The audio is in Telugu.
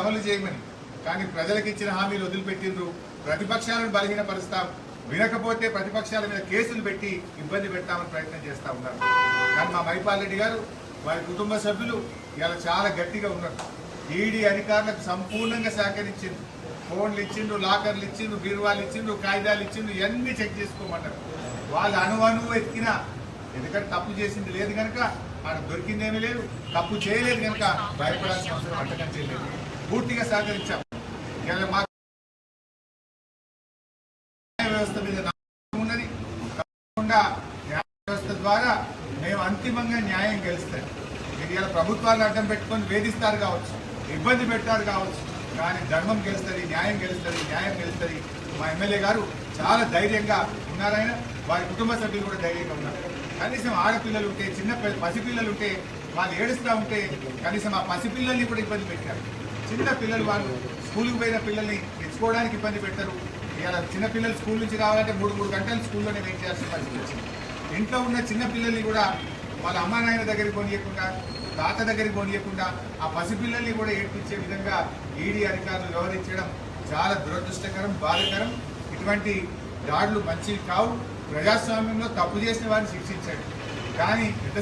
అమలు చేయమని. కానీ ప్రజలకు ఇచ్చిన హామీలు వదిలిపెట్టిండ్రు. ప్రతిపక్షాలను బలహీనపరుస్తాం. వినకపోతే ప్రతిపక్షాల మీద కేసులు పెట్టి ఇబ్బంది పెట్టామని ప్రయత్నం చేస్తా ఉన్నారు. కానీ మా మైపాల్ రెడ్డి గారు వారి కుటుంబ సభ్యులు ఇలా చాలా గట్టిగా ఉన్నారు. ఈడీ అధికారులకు సంపూర్ణంగా సహకరించింది ఫోన్లు ఇచ్చిండ్రు లాకర్లు ఇచ్చిండ్రు బీరువాలు ఇచ్చిండ్రు కాగితాలు ఇచ్చిండ్రు ఇవన్నీ చెక్ చేసుకోమన్నారు వాళ్ళు అణువణువు ఎత్తిన ఎందుకంటే తప్పు చేసింది లేదు కనుక ఆడ దొరికిందేమీ లేదు తప్పు చేయలేదు కనుక భయపడాల్సిన అవసరం అంతకంటే లేదు. పూర్తిగా సహకరించాం. ఇలా మా న్యాయ వ్యవస్థ మీద నమ్మకం ఉన్నది. తప్పకుండా న్యాయ వ్యవస్థ ద్వారా మేము అంతిమంగా న్యాయం గెలుస్తాం. మీరు ఇలా ప్రభుత్వాలను అడ్డం పెట్టుకొని వేధిస్తారు కావచ్చు ఇబ్బంది పెట్టారు కావచ్చు కానీ ధర్మం గెలుస్తుంది న్యాయం గెలుస్తుంది న్యాయం గెలుస్తుంది. మా ఎమ్మెల్యే గారు చాలా ధైర్యంగా ఉన్నారాయన వారి కుటుంబ సభ్యులు కూడా ధైర్యంగా ఉన్నారు. కనీసం ఆడపిల్లలు ఉంటే చిన్న పిల్ల- పసిపిల్లలు ఉంటే వాళ్ళు ఏడుస్తూ ఉంటే కనీసం ఆ పసిపిల్లల్ని కూడా ఇబ్బంది పెట్టారు. చిన్న పిల్లలు వాళ్ళు స్కూల్కి పోయిన పిల్లల్ని తెచ్చుకోవడానికి ఇబ్బంది పెడతారు. ఇలా చిన్న పిల్లలు స్కూల్ నుంచి రావాలంటే మూడు మూడు గంటలు స్కూల్లోనే వెయిట్ చేయాల్సిన పరిస్థితి వచ్చింది. ఇంట్లో ఉన్న చిన్న పిల్లల్ని కూడా వాళ్ళ అమ్మా నాయన దగ్గరికి పోనీయకుండా తాత దగ్గరికి పోనీయకుండా ఆ పసిపిల్లల్ని కూడా ఏడ్పించే విధంగా ఈడీ అధికారులు వ్యవహరించడం చాలా దురదృష్టకరం బాధకరం. ఇటువంటి దాడులు మంచివి కావు. ప్రజాస్వామ్యంలో తప్పు చేసిన వారిని శిక్షించండి. కానీ ఎంత